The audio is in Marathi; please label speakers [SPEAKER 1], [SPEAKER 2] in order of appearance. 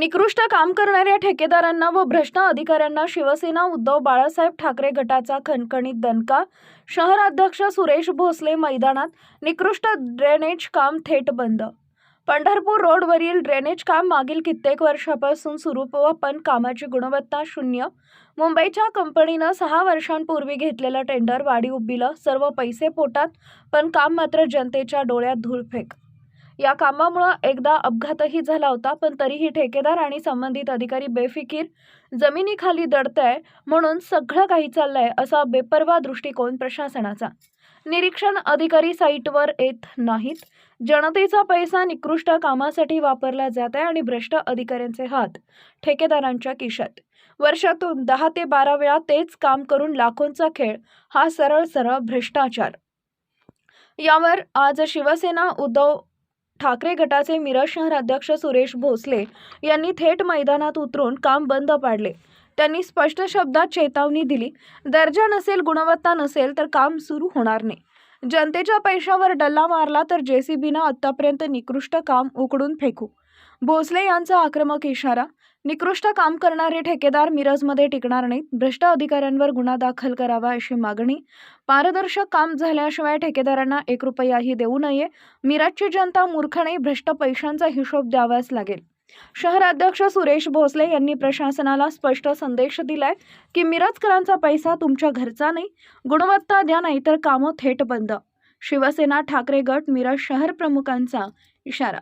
[SPEAKER 1] निकृष्ट काम करणाऱ्या ठेकेदारांना व भ्रष्ट अधिकाऱ्यांना शिवसेना उद्धव बाळासाहेब ठाकरे गटाचा खणखणीत दणका शहराध्यक्ष सुरेश भोसले मैदानात निकृष्ट ड्रेनेज काम थेट बंद. पंढरपूर रोडवरील ड्रेनेज काम मागील कित्येक वर्षापासून सुरू व पण कामाची गुणवत्ता शून्य. मुंबईच्या कंपनीनं सहा वर्षांपूर्वी घेतलेलं टेंडर वाढीव बिलं सर्व पैसे पोटात पण काम मात्र जनतेच्या डोळ्यात धूळफेक या कामामुळं एकदा अपघातही झाला होता पण तरीही ठेकेदार आणि संबंधित अधिकारी बेफिकीर जमिनीखाली दडतंय म्हणून सगळं काही चाललंय असा बेपर्वा दृष्टिकोन प्रशासनाचा. निरीक्षण अधिकारी साईटवर येत नाहीत. जनतेचा पैसा निकृष्ट कामासाठी वापरला जात आहे आणि भ्रष्ट अधिकाऱ्यांचे हात ठेकेदारांच्या किशात वर्षातून दहा ते बारा वेळा तेच काम करून लाखोंचा खेळ हा सरळ सरळ भ्रष्टाचार. यावर आज शिवसेना उद्धव ठाकरे गटाचे मिरज शहर अध्यक्ष सुरेश भोसले यांनी थेट मैदानात उतरून काम बंद पाडले. त्यांनी स्पष्ट शब्दात चेतावणी दिली. दर्जा नसेल गुणवत्ता नसेल तर काम सुरू होणार नाही. जनतेच्या पैशावर डल्ला मारला तर जेसीबीनं आत्तापर्यंत निकृष्ट काम उकडून फेकू. भोसले यांचा आक्रमक इशारा निकृष्ट काम करणारे ठेकेदार मिरजमध्ये टिकणार नाहीत भ्रष्ट अधिकाऱ्यांवर गुन्हा दाखल करावा अशी मागणी पारदर्शक काम झाल्याशिवाय ठेकेदारांना एक रुपयाही देऊ नये मिरजची जनता मूर्ख नाही भ्रष्ट पैशांचा हिशोब द्यावाच लागेल. शहराध्यक्ष सुरेश भोसले यांनी प्रशासनाला स्पष्ट संदेश दिलाय की मिरजकरांचा पैसा तुमच्या घरचा नाही गुणवत्ता द्या नाही तर कामं थेट बंद. शिवसेना ठाकरे गट मिरज शहर प्रमुखांचा इशारा.